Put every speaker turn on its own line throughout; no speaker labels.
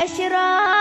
أشرار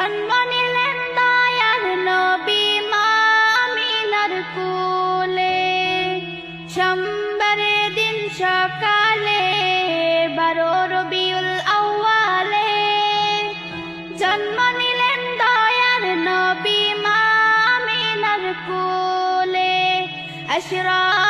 জন্ম নিলেন দয়ার নবী মামিনার কুলে। সোমবারে দিন সকালে, বারো রবিউল আউয়ালে। জন্ম নিলেন দয়ার নবী মামিনার কুলে। আশরাফুল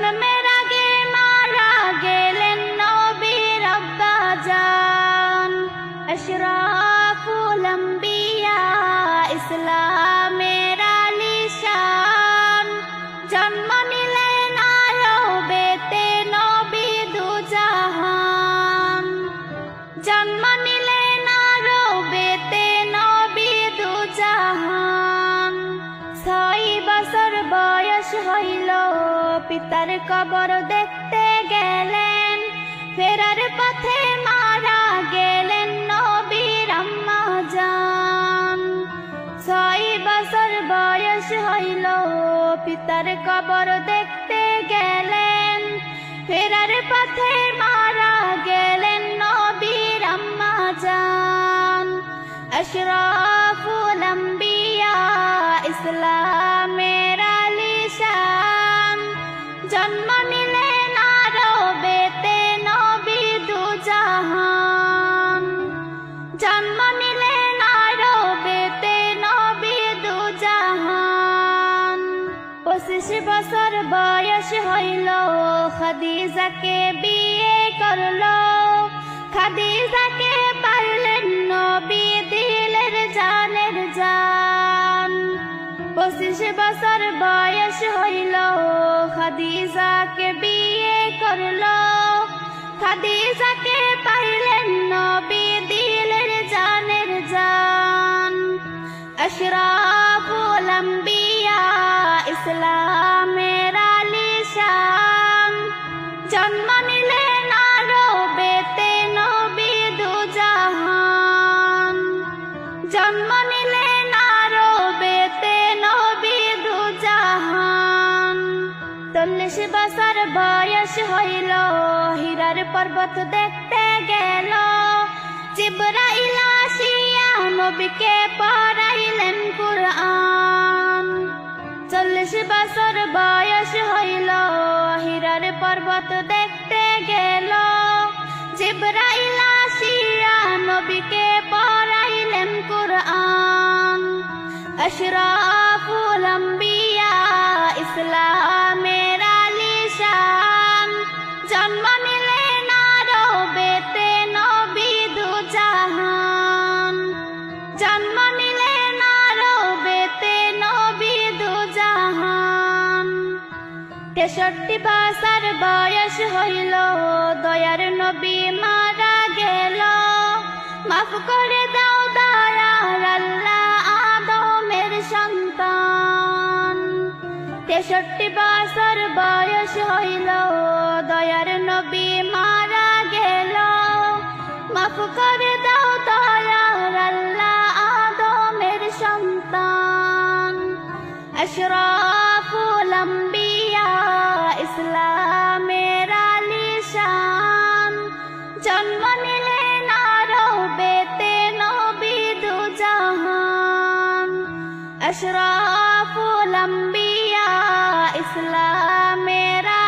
gonna make পিতার কবর দেখতে গেলেন, ফেরার পথে মারা গেলেন নবীর আম্মা জান। ছয় বছর বয়স হইল, পিতার কবর দেখতে গেলেন, ফেরার পথে মারা গেলেন নবীর আম্মা জান। আশরাফুল আম্বিয়া ইসলামের জন্ম নিলেন আরবেতে নবী দুজাহান। জন্ম নিলেন আরবেতে নবী দুজাহান। পঁচিশ বছর বয়স হইল, খাদিজাকে বিয়ে করল। খাদিজাকে পারলেন নবী দিলের জানের জান। পঁচিশ বছর বয়স খাদিজাকে বিয়ে করল। খাদিজাকে পাইলেন নবী দিলের জানের জান। আশরাফুল আম্বিয়া ইসলামের আলিশান। জন্ম নিলেন আরবেতে নবী দুজাহান। জন্ম বয়স হইল, হীরার পর্বত দেখতে গেল। জিব্রাইল আসিয়া নবীকে পড়াইলেন কুরআন। চল্লিশ বছর বয়স হইল, হীরার পর্বত দেখতে গেল। জিব্রাইল আসিয়া নবীকে পড়াইলেন কুরআন। আশরাফুল আম্বিয়া ইসলামের তেষট্টি বাসার বয়স হইল, দয়ার নবী মারা গেল। মাফ করে দাও দয়ার আল্লাহ আদমের সন্তান। তেষট্টি বাসার বয়স হইল, দয়ার নবী মারা গেল। মাফ করে দাও দয়ার আল্লাহ আদমের সন্তান। আশরা আশরাফুল আম্বিয়া ইসলামের